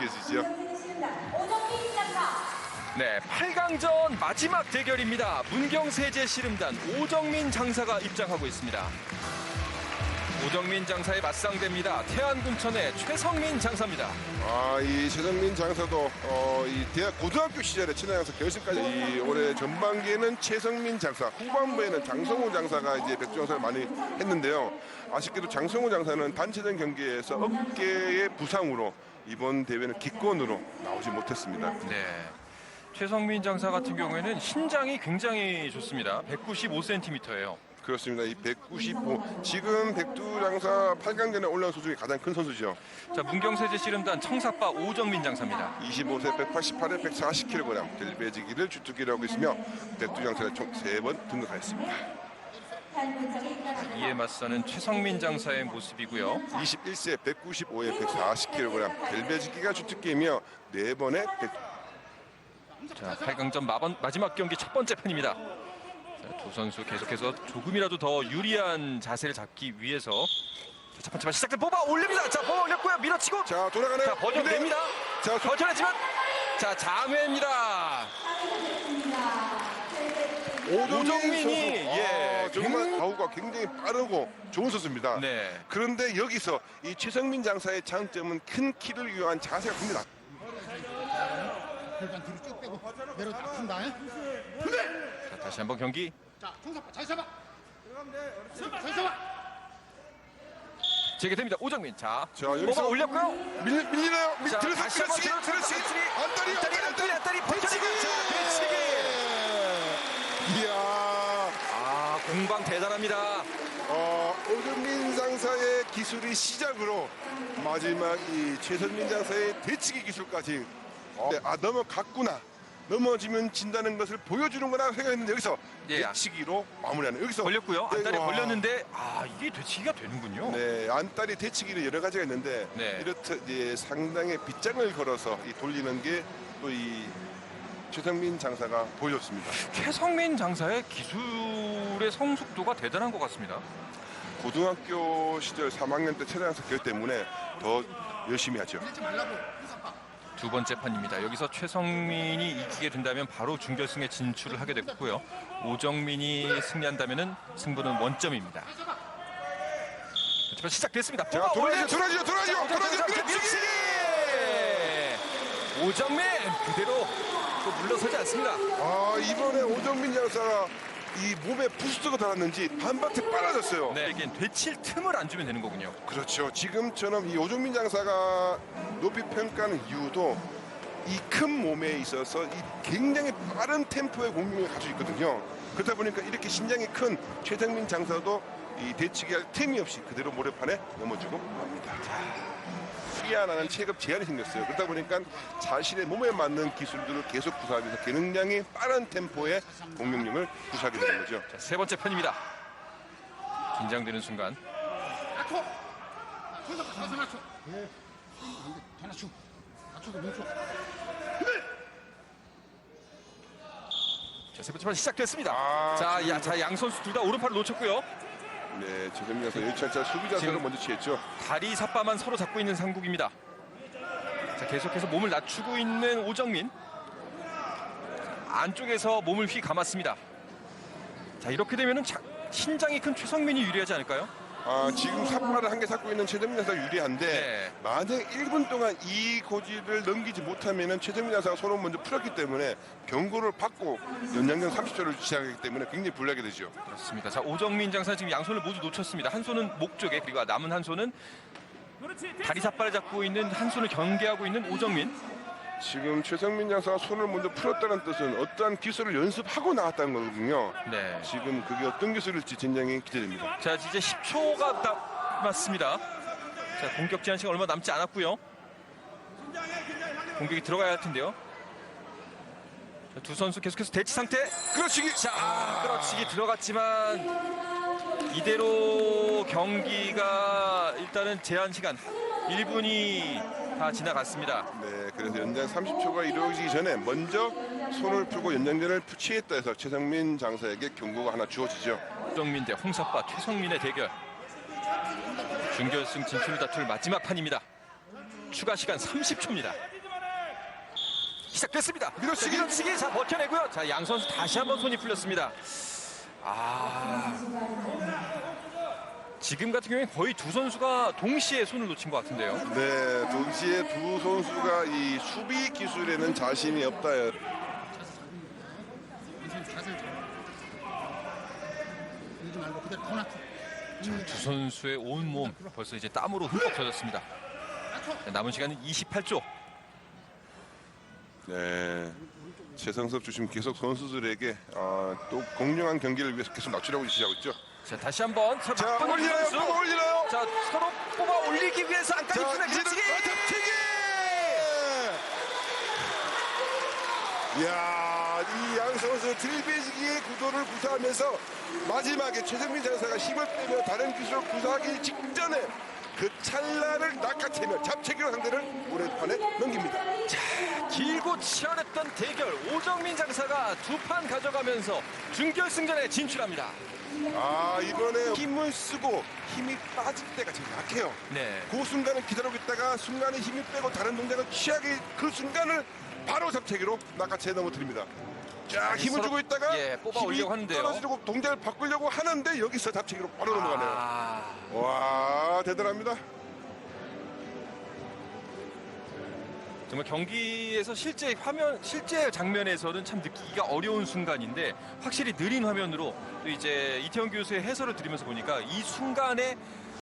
느껴지죠. 네, 8강전 마지막 대결입니다. 문경세제 씨름단 오정민 장사가 입장하고 있습니다. 오정민 장사의 맞상대입니다. 태안 군천의 최성민 장사입니다. 아, 이 최정민 장사도 어, 이 대학 고등학교 시절에 천하장사 결승까지 이 올해 전반기에는 최성민 장사, 후반부에는 장성호 장사가 이제 백두장사를 많이 했는데요. 아쉽게도 장성호 장사는 단체전 경기에서 어깨의 부상으로 이번 대회는 기권으로 나오지 못했습니다. 네. 최성민 장사 같은 경우에는 신장이 굉장히 좋습니다. 195cm예요. 그렇습니다. 이 195, 지금 백두 장사 8강전에 올라온 선수 중에 가장 큰 선수죠. 자, 문경세제 씨름단 청사빠 오정민 장사입니다. 25세 188에 140kg 델베지기를 주특기로 하고 있으며 백두 장사에 총 3번 등극하였습니다. 이에 맞서는 최성민 장사의 모습이고요. 21세 195에 140kg 델베지기가 주특기이며 4번의 백... 자, 8강전 마번, 마지막 경기 첫 번째 편입니다. 자, 두 선수 계속해서 조금이라도 더 유리한 자세를 잡기 위해서 자, 첫 번째 판 시작된 뽑아 올립니다. 자, 뽑아 올렸고요. 밀어치고 자, 자 돌아가네요. 버텨냅니다. 자, 소- 버텨냈지만 자, 장외입니다. 오정민 오정민이, 선수. 예, 아, 정말 굉- 가우가 굉장히 빠르고 좋은 선수입니다. 네. 그런데 여기서 이 최성민 장사의 장점은 큰 키를 이용한 자세가 큽니다. 골반 뒤로 쭉 빼고 내려 아픈다. 자, 다시 한번 경기. 자, 총사파 잘 잡아. 잘 잡아. 재개됩니다. 오정민. 자, 자, 여기서 올렸고요. 밀, 밀리나요? 밀, 자, 들어서 다시 한번 그렇지, 들어서 그렇지. 안다리, 안다리, 안다리, 안다리, 안다리, 버텨내고 자, 배치기. 이야. 아, 공방 대단합니다. 어, 오정민 장사의 기술이 시작으로 마지막 이 최선민 장사의 대치기 기술까지 어, 네, 아 넘어갔구나 넘어지면 진다는 것을 보여주는 거나 생각했는데 여기서 예. 대치기로 마무리하는 여기서 걸렸고요. 네, 안다리 와. 걸렸는데 아, 이게 되치기가 되는군요. 네, 안다리 대치기는 여러 가지가 있는데 네. 이렇듯 예, 상당히 빗장을 걸어서 이 돌리는 게 또 이 최성민 장사가 보여줬습니다. 최성민 장사의 기술의 성숙도가 대단한 것 같습니다. 고등학교 시절 3학년 때 최장사 교 때문에 더 열심히 하죠. 두 번째 판입니다. 여기서 최성민이 이기게 된다면 바로 준결승에 진출을 하게 됐고요. 오정민이 승리한다면은 승부는 원점입니다. 하지만 시작됐습니다. 자, 돌아야죠, 자, 자, 밀어치기! 밀어치기! 오정민 그대로 또 물러서지 않습니다. 아 이번에 오정민 장사가 이 몸에 부스트가 달았는지 반바트 빨라졌어요. 네, 이게 되칠 틈을 안 주면 되는 거군요. 그렇죠. 지금처럼 이 오정민 장사가 높이 평가하는 이유도 이 큰 몸에 있어서 이 굉장히 빠른 템포의 공격을 가지고 있거든요. 그러다 보니까 이렇게 신장이 큰 최정민 장사도 이 대치기할 틈이 없이 그대로 모래판에 넘어지고 맙니다. 피아나는 체급 제한이 생겼어요. 그러다 보니까 자신의 몸에 맞는 기술들을 계속 구사하면서 기능량이 빠른 템포의 공격력을 구사하게 되는 거죠. 자, 세 번째 편입니다. 긴장되는 순간. 낮춰서 뭉쳐. 자, 세 번째 판 시작됐습니다. 아, 자, 야, 자, 양 선수 둘 다 오른팔을 놓쳤고요. 네, 최정민 장사 여차차 수비 자세를 지금- 먼저 취했죠. 다리 삿바만 서로 잡고 있는 상국입니다. 자, 계속해서 몸을 낮추고 있는 오정민. 안쪽에서 몸을 휘 감았습니다. 자, 이렇게 되면은 자- 신장이 큰 최성민이 유리하지 않을까요? 아, 지금 삿발을 한개 잡고 있는 최정민 장사가 유리한데 네. 만약 1분 동안 이 고지를 넘기지 못하면은 최정민 장사가 손을 먼저 풀었기 때문에 경고를 받고 연장전 30초를 시작하기 때문에 굉장히 불리하게 되죠. 그렇습니다. 자, 오정민 장사 지금 양손을 모두 놓쳤습니다. 한 손은 목 쪽에 그리고 남은 한 손은 다리 삿발을 잡고 있는 한 손을 경계하고 있는 오정민. 지금 최성민 장사가 손을 먼저 풀었다는 뜻은 어떠한 기술을 연습하고 나왔다는 거거든요. 네. 지금 그게 어떤 기술일지 굉장히 기대됩니다. 자, 이제 10초가 남았습니다. 자, 공격 제한 시간 얼마 남지 않았고요. 공격이 들어가야 할 텐데요. 자, 두 선수 계속해서 대치 상태. 그렇지. 자, 끌어치기 들어갔지만 이대로 경기가 일단은 제한 시간 1분이 다 지나갔습니다. 네, 그래서 연장 30초가 이루어지기 전에 먼저 손을 풀고 연장전을 취했다 해서 최성민 장사에게 경고가 하나 주어지죠. 정민 대 홍사빠 최성민의 대결. 준결승 진출을 다툴 마지막 판입니다. 추가 시간 30초입니다. 시작됐습니다. 밀어치기. 자, 밀어치기 자 버텨내고요. 자 양 선수 다시 한번 손이 풀렸습니다. 아 지금 같은 경우에 거의 두 선수가 동시에 손을 놓친 것 같은데요. 네, 동시에 두 선수가 이 수비 기술에는 자신이 없다. 낮춰. 두 선수의 온 몸 벌써 이제 땀으로 흠뻑 젖었습니다. 자, 남은 시간은 28초. 네. 최성섭 주심 계속 선수들에게 어, 또 공정한 경기를 위해서 계속 낮추려고 지시하고 있죠. 자 다시 한번 서로 자, 올리나요? 선수. 뽑아 올리나요? 자 서로 뽑아 올리기 위해서 안까지 자, 주는 이제는 밀어치기. 어택치기! 이야, 이 양 선수 들배지기의 구도를 구사하면서 마지막에 최정민 장사가 힘을 빼며 다른 기술을 구사하기 직전에 그 찰나를 낚아채며 잡채기로 상대를 오랜판에 넘깁니다. 길고 치열했던 대결 오정민 장사가 두 판 가져가면서 준결승전에 진출합니다. 아, 이번에 힘을 쓰고 힘이 빠질 때가 제일 약해요. 네. 그 순간을 기다리고 있다가 순간에 힘이 빼고 다른 동작을 취하게 그 순간을 바로 잡채기로 낚아채 넘어뜨립니다. 자 힘을 서로- 주고 있다가 예, 뽑아 힘이 올리려고 하는데요. 떨어지려고 동작을 바꾸려고 하는데 여기서 잡채기로 바로 넘어가네요. 아, 와 대단합니다. 정말 경기에서 실제 화면, 실제 장면에서는 참 느끼기가 어려운 순간인데 확실히 느린 화면으로 또 이제 이태원 교수의 해설을 들으면서 보니까 이 순간에